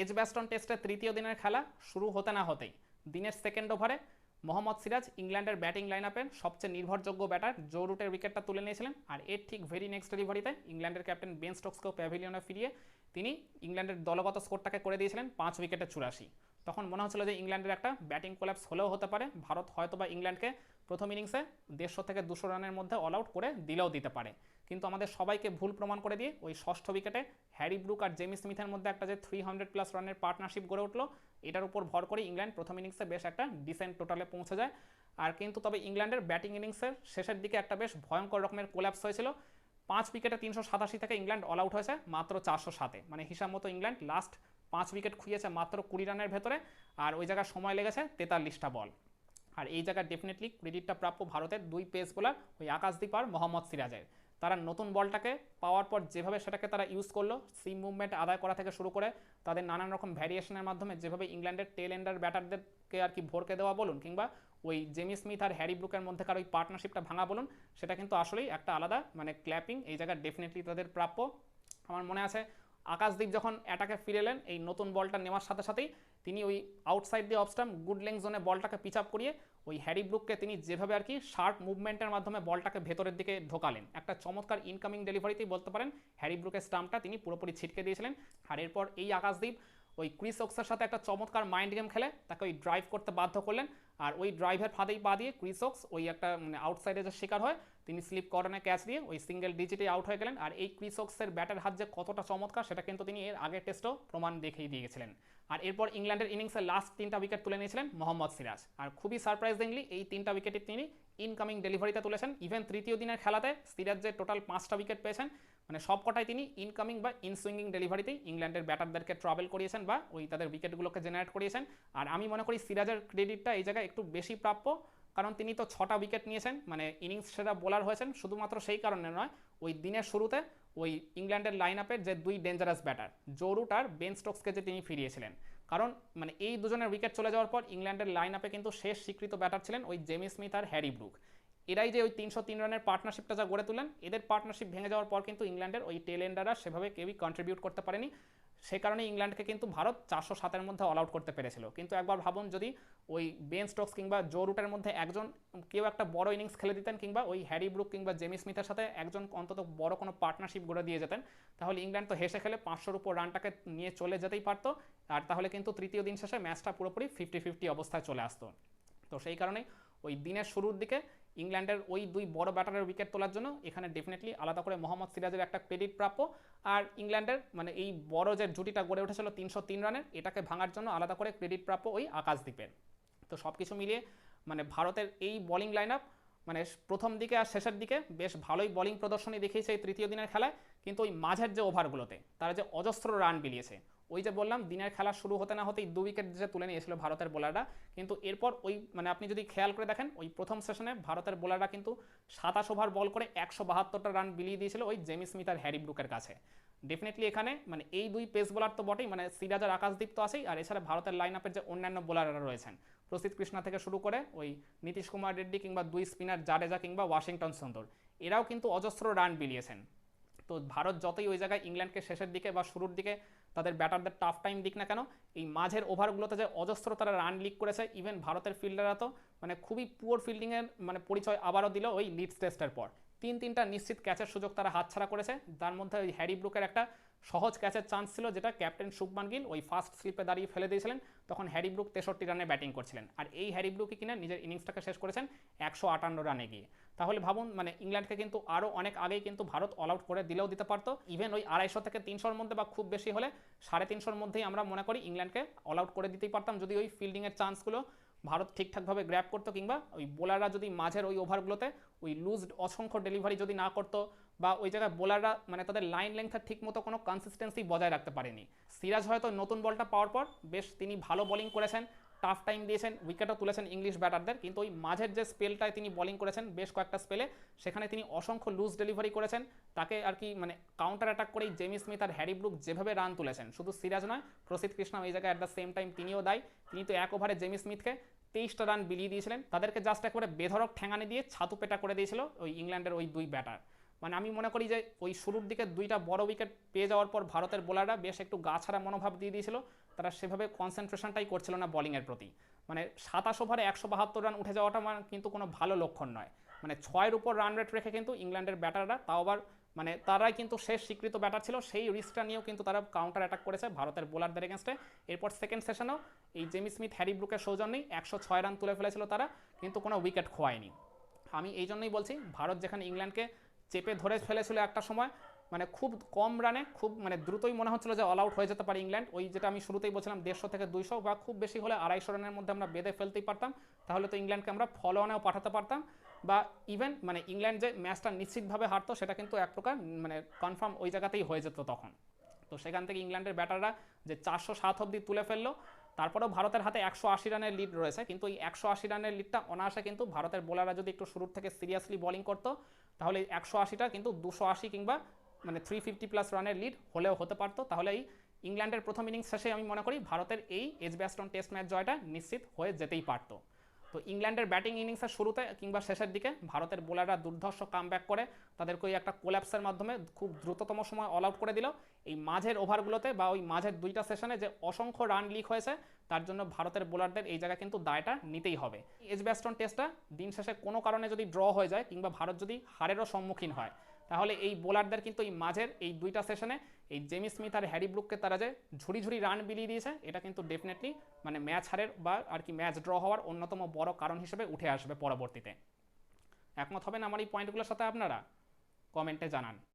Edgbaston টেস্টের তৃতীয় দিনের খেলা শুরু হতে না হতেই দিনের সেকেন্ড ওভারে মোহাম্মদ সিরাজ ইংল্যান্ডের ব্যাটিং লাইন আপের সবচেয়ে নির্ভরযোগ্য ব্যাটার জো রুটের উইকেটটা তুলে নিয়েছিলেন আর এর ঠিক ভেরি নেক্সট ডেলিভারিতে ইংল্যান্ডের ক্যাপ্টেন বেন স্টোকসকেও প্যাভিলিয়নে ফিরিয়ে তিনি ইংল্যান্ডের দলগত স্কোরটাকে করে দিয়েছিলেন পাঁচ উইকেটে চুরাশি। তখন মনে হচ্ছিল যে ইংল্যান্ডের একটা ব্যাটিং কোল্যাপস হলেও হতে পারে, ভারত হয়তো বা ইংল্যান্ডকে প্রথম ইনিংসে দেড়শো থেকে দুশো রানের মধ্যে অল আউট করে দিলেও দিতে পারে। কিন্তু আমাদের সবাইকে ভুল প্রমাণ করে দিয়ে ওই ষষ্ঠ উইকেটে হ্যারি ব্রুক আর জেমি স্মিথের মধ্যে একটা যে থ্রি হান্ড্রেড প্লাস রানের পার্টনারশিপ গড়ে উঠল, এটার উপর ভর করে ইংল্যান্ড প্রথম ইনিংসে বেশ একটা ডিসেন্ট টোটালে পৌঁছে যায়। আর কিন্তু তবে ইংল্যান্ডের ব্যাটিং ইনিংসের শেষের দিকে একটা বেশ ভয়ঙ্কর রকমের কোল্যাপস হয়েছিল। পাঁচ উইকেটে তিনশো সাতাশি থেকে ইংল্যান্ড অল আউট হয়েছে মাত্র চারশো সাতে। মানে হিসাব মতো ইংল্যান্ড লাস্ট পাঁচ উইকেট খুঁজেছে মাত্র কুড়ি রানের ভেতরে। আর ওই জায়গায় সময় লেগেছে তেতাল্লিশটা বল আর এই জায়গায় ডেফিনেটলি ক্রেডিটটা প্রাপ্য ভারতের দুই পেস বোলার ওই আকাশদীপ আর মোহাম্মদ সিরাজের। তারা নতুন বলটাকে পাওয়ার পর যেভাবে সেটাকে তারা ইউজ করল সিম মুভমেন্ট আদায় করা থেকে শুরু করে, তাদের নানান রকম ভ্যারিয়েশনের মাধ্যমে যেভাবে ইংল্যান্ডের টেল এন্ডার ব্যাটারদেরকে আর কি ভরকে দেওয়া বলুন কিংবা ওই জেমি স্মিথ আর হ্যারি ব্রুকের মধ্যেকার ওই পার্টনারশিপটা ভাঙা বলুন, সেটা কিন্তু আসলেই একটা আলাদা মানে ক্ল্যাপিং এই জায়গায় ডেফিনেটলি তাদের প্রাপ্য। আমার মনে আছে আকাশদীপ যখন অ্যাটাকে ফিরে এলেন, এই নতুন বলটা নেওয়ার সাথে সাথেই তিনি ওই আউটসাইড দিয়ে অফস্টাম গুড লেং জোনে বলটাকে পিচ আপ করিয়ে ওই হ্যারি ব্রুককে তিনি যেভাবে আর কি শার্প মুভমেন্টের মাধ্যমে বলটাকে ভেতরের দিকে ঢোকালেন। একটা চমৎকার ইনকামিং ডেলিভারিতেই বলতে পারেন হ্যারি ব্রুকের স্টাম্পটা তিনি পুরোপুরি ছিটকে দিয়েছিলেন। আর এরপর এই আকাশদ্বীপ ওই ক্রিস ওক্সের সাথে একটা চমৎকার মাইন্ড গেম খেলে, তাকে ওই ড্রাইভ করতে বাধ্য করলেন। আর ওই ড্রাইভের ফাঁদেই পা দিয়ে ক্রিস ওক্স ওই একটা মানে আউটসাইডে যে শিকার হয় তিনি স্লিপ কর্নারে ক্যাচ দিয়ে ওই সিঙ্গেল ডিজিটে আউট হয়ে গেলেন। আর এই ক্রিস ওক্সের ব্যাটের হাত যে কতটা চমৎকার, সেটা কিন্তু তিনি এর আগের টেস্টও প্রমাণ দেখিয়ে দিয়ে গেছিলেন আর এরপর ইংল্যান্ডের ইনিংসের লাস্ট তিনটা উইকেট তুলে নিয়েছিলেন মোহাম্মদ সিরাজ। আর খুবই সারপ্রাইজিংলি এই তিনটা উইকেটে তিনি ইনকামিং ডেলিভারিতে তুলেছেন। ইভেন তৃতীয় দিনের খেলাতে সিরাজ যে টোটাল পাঁচটা উইকেট পেয়েছেন মানে সবকটাই তিনি ইনকামিং বা ইনসুইঙ্গিং ডেলিভারিতেই ইংল্যান্ডের ব্যাটারদেরকে ট্রাভেল করিয়েছেন বা ওই তাদের উইকেটগুলোকে জেনারেট করিয়েছেন। আর আমি মনে করি সিরাজের ক্রেডিটটা এই জায়গায় একটু বেশি প্রাপ্য। কারণ তিনি তো ছটা উইকেট নিয়েছেন মানে ইনিংস সেরা বোলার হয়েছেন, শুধুমাত্র সেই কারণে নয়, ওই দিনের শুরুতে ওই ইংল্যান্ডের লাইন আপের যে দুই ডেঞ্জারাস ব্যাটার জোরুট আর বেন স্টোকসকে যে তিনি ফিরিয়েছিলেন। কারণ মানে এই দুজনের উইকেট চলে যাওয়ার পর ইংল্যান্ডের লাইন আপে কিন্তু শেষ স্বীকৃত ব্যাটার ছিলেন ওই জেমি স্মিথ আর হ্যারি ব্রুক। এরাই যে ওই তিনশো তিন রানের পার্টনারশিপটা যা গড়ে তুলেন এদের পার্টনারশিপ ভেঙে যাওয়ার পর কিন্তু ইংল্যান্ডের ওই টেল এন্ডাররা সেভাবে কেউই কন্ট্রিবিউট করতে পারেনি। সে কারণে ইংল্যান্ডকে কিন্তু ভারত চারশো সাতের মধ্যে অল আউট করতে পেরেছিল। কিন্তু একবার ভাবুন যদি ওই বেন স্টোকস কিংবা জো রুটের মধ্যে একজন কেউ একটা বড় ইনিংস খেলে দিতেন কিংবা ওই হ্যারি ব্রুক কিংবা জেমি স্মিথের সাথে একজন অন্তত বড় কোনো পার্টনারশিপ গড়ে দিয়ে যেতেন, তাহলে ইংল্যান্ড তো হেসে খেলে পাঁচশোর উপর রানটাকে নিয়ে চলে যেতেই পারতো। আর তাহলে কিন্তু তৃতীয় দিন শেষে ম্যাচটা পুরোপুরি ফিফটি ফিফটি অবস্থায় চলে আসতো। তো সেই কারণেই ওই দিনের শুরুর দিকে ইংল্যান্ডের ওই দুই বড় ব্যাটারের উইকেট তোলার জন্য এখানে ডেফিনেটলি আলাদা করে মোহাম্মদ সিরাজের একটা ক্রেডিট প্রাপ্য। আর ইংল্যান্ডের মানে এই বড় যে জুটিটা গড়ে উঠেছিল তিনশো তিন রানের, এটাকে ভাঙার জন্য আলাদা করে ক্রেডিট প্রাপ্য ওই আকাশদ্বীপের তো সব কিছু মিলিয়ে মানে ভারতের এই বোলিং লাইন আপ মানে প্রথম দিকে আর শেষের দিকে বেশ ভালোই বোলিং প্রদর্শনী দেখিয়েছে এই তৃতীয় দিনের খেলায়। কিন্তু ওই মাঝের যে ওভারগুলোতে তারা যে অজস্র রান বিলিয়েছে ওই যে বললাম, দিনের খেলা শুরু হতে না হতেই দু উইকেট যে তুলে নিয়েছিল ভারতের বোলাররা কিন্তু এরপর ওই মানে আপনি যদি খেয়াল করে দেখেন, ওই প্রথম সেশনে ভারতের বোলাররা কিন্তু সাতাশ ওভার বল করে একশো বাহাত্তরটা রান বিলিয়ে দিয়েছিল ওই জেমি স্মিথ আর হ্যারি ব্রুকের কাছে। ডেফিনেটলি এখানে মানে এই দুই পেস বোলার তো বটেই মানে সিরাজ আর আকাশদীপ তো আছেই, আর এছাড়া ভারতের লাইন আপের যে অন্যান্য বোলাররা রয়েছেন প্রসিদ্ধ কৃষ্ণা থেকে শুরু করে ওই নীতিশ কুমার রেড্ডি কিংবা দুই স্পিনার জাডেজা কিংবা ওয়াশিংটন সুন্দর, এরাও কিন্তু অজস্র রান বিলিয়েছেন। তো ভারত যতই ওই জায়গায় ইংল্যান্ডকে শেষের দিকে বা শুরুর দিকে তাদের ব্যাটারদের টাফ টাইম দিক না কেন, এই মাঝের ওভারগুলোতে যে অজস্র তারা রান লিক করেছে ইভেন ভারতের ফিল্ডাররা তো মানে খুবই পুয়ার ফিল্ডিংয়ের মানে পরিচয় আবারও দিল ওই লিডস টেস্টের পর। তিন তিনটা নিশ্চিত ক্যাচের সুযোগ তারা হাতছাড়া করেছে তার মধ্যে ওই হ্যারি ব্রুকের একটা সহজ ক্যাচের চান্স ছিল যেটা ক্যাপ্টেন শুভমান গিল ওই ফার্স্ট স্লিপে দাঁড়িয়ে ফেলে দিয়েছিলেন, তখন হ্যারি ব্রুক তেষট্টি রানে ব্যাটিং করছিলেন। আর এই হ্যারি ব্রুকই কিনা নিজের ইনিংসটাকে শেষ করেছেন একশো আটান্ন রানে গিয়ে। তাহলে ভাবুন মানে ইংল্যান্ডকে কিন্তু আরও অনেক আগেই কিন্তু ভারত অল আউট করে দিলেও দিতে পারতো। ইভেন ওই আড়াইশো থেকে তিনশোর মধ্যে বা খুব বেশি হলে সাড়ে তিনশোর মধ্যেই আমরা মনে করি ইংল্যান্ডকে অল আউট করে দিতেই পারতাম। যদি ওই ফিল্ডিংয়ের চান্সগুলো ভারত ঠিকঠাকভাবে গ্র্যাপ করতো কিংবা ওই বোলাররা যদি মাঝের ওই ওভারগুলোতে ওই লুজড অসংখ্য ডেলিভারি যদি না করতো বা ওই জায়গায় বোলাররা মানে তাদের লাইন লেংথের ঠিক মতো কোনো কনসিস্টেন্সি বজায় রাখতে পারেনি। সিরাজ হয়তো নতুন বলটা পাওয়ার পর বেশ তিনি ভালো বোলিং করেছেন। টাফ টাইম দিয়েছেন উইকেটও তুলেছেন ইংলিশ ব্যাটারদের কিন্তু ওই মাঝের যে স্পেলটায় তিনি বোলিং করেছেন, বেশ কয়েকটা স্পেলে সেখানে তিনি অসংখ্য লুজ ডেলিভারি করেছেন। তাকে আর কি মানে কাউন্টার অ্যাটাক করেই জেমি স্মিথ আর হ্যারি ব্রুক যেভাবে রান তুলেছেন, শুধু সিরাজ নয় প্রসিদ্ধ কৃষ্ণ এই জায়গায় অ্যাট দ্য সেম টাইম তিনিও দায়। তিনি তো এক ওভারে জেমি স্মিথকে তেইশটা রান বিলিয়ে দিয়েছিলেন। তাদেরকে জাস্ট একবারে বেধরক ঠেঙানে দিয়ে ছাতু পেটা করে দিয়েছিল ওই ইংল্যান্ডের ওই দুই ব্যাটার মানে আমি মনে করি যে ওই শুরুর দিকে দুইটা বড় উইকেট পেয়ে যাওয়ার পর ভারতের বোলাররা বেশ একটু গা ছাড়া মনোভাব দিয়ে দিয়েছিল। তারা সেভাবে কনসেন্ট্রেশনটাই করছিল না বলিংয়ের প্রতি। মানে সাতাশ ওভারে একশো বাহাত্তর রান উঠে যাওয়াটা মানে কিন্তু কোনো ভালো লক্ষণ নয়। মানে ছয়ের উপর রান রেট রেখে কিন্তু ইংল্যান্ডের ব্যাটাররা তাও আবার মানে তারাই কিন্তু শেষ স্বীকৃত ব্যাটার ছিল। সেই রিস্কটা নিয়েও কিন্তু তারা কাউন্টার অ্যাটাক করেছে ভারতের বোলারদের এগেনস্টে এরপর সেকেন্ড সেশনেও এই জেমি স্মিথ হ্যারি ব্রুকের সৌজন্যেই একশো ছয় রান তুলে ফেলেছিল তারা, কিন্তু কোনো উইকেট খোয়ায়নি। আমি এই জন্যই বলছি, ভারত যেখানে ইংল্যান্ডকে চেপে ধরে ফেলেছিল একটা সময় মানে খুব কম রানে, খুব মানে দ্রুতই মনে হচ্ছিল যে অল আউট হয়ে যেতে পারে ইংল্যান্ড। ওই যেটা আমি শুরুতেই বলছিলাম, দেড়শো থেকে দুইশো বা খুব বেশি হলে আড়াইশো রানের মধ্যে আমরা বেঁধে ফেলতেই পারতাম। তাহলে তো ইংল্যান্ডকে আমরা ফলো অনেও পাঠাতে পারতাম। বা ইভেন মানে ইংল্যান্ড যে ম্যাচটা নিশ্চিতভাবে হারতো, সেটা কিন্তু এক প্রকার মানে কনফার্ম ওই জায়গাতেই হয়ে যেত তখন। তো সেখান থেকে ইংল্যান্ডের ব্যাটাররা যে চারশো সাত অব্দি তুলে ফেলল তারপরেও ভারতের হাতে একশো আশি রানের লিড রয়েছে, কিন্তু এই একশো আশি রানের লিডটা অনায়াসে কিন্তু ভারতের বোলাররা যদি একটু শুরুর থেকে সিরিয়াসলি বোলিং করতো, তাহলে একশো আশিটা কিন্তু দুশো আশি কিংবা মানে থ্রি ফিফটি প্লাস রানের লিড হলেও হতে পারতো। তাহলে এই ইংল্যান্ডের প্রথম ইনিংস শেষে আমি মনে করি ভারতের এই এজ ব্যাস্টন টেস্ট ম্যাচ জয়টা নিশ্চিত হয়ে যেতেই পারতো। তো ইংল্যান্ডের ব্যাটিং ইনিংসের শুরুতে কিংবা শেষের দিকে ভারতের বোলাররা দুর্ধর্ষ কামব্যাক করে তাদেরকে ওই একটা কোল্যাপসের মাধ্যমে খুব দ্রুততম সময় অল আউট করে দিল। এই মাঝের ওভারগুলোতে বা ওই মাঝের দুইটা সেশনে যে অসংখ্য রান লিক হয়েছে, তার জন্য ভারতের বোলারদের এই জায়গায় কিন্তু দায়টা নিতেই হবে। এজ ব্যাস্টন টেস্টটা দিন শেষে কোনো কারণে যদি ড্র হয়ে যায় কিংবা ভারত যদি হারেরও সম্মুখীন হয়, তাহলে এই বোলারদের কিন্তু এই মাঝের এই দুইটা সেশনে এই জেমি স্মিথ আর হ্যারি ব্রুককে তারা যে ঝুড়ি ঝুড়ি রান বিলিয়ে দিয়েছে, এটা কিন্তু ডেফিনেটলি মানে ম্যাচ হারের বা আর কি ম্যাচ ড্র হওয়ার অন্যতম বড় কারণ হিসেবে উঠে আসবে পরবর্তীতে। একমত হবেন আমার এই পয়েন্টগুলোর সাথে আপনারা? কমেন্টে জানান।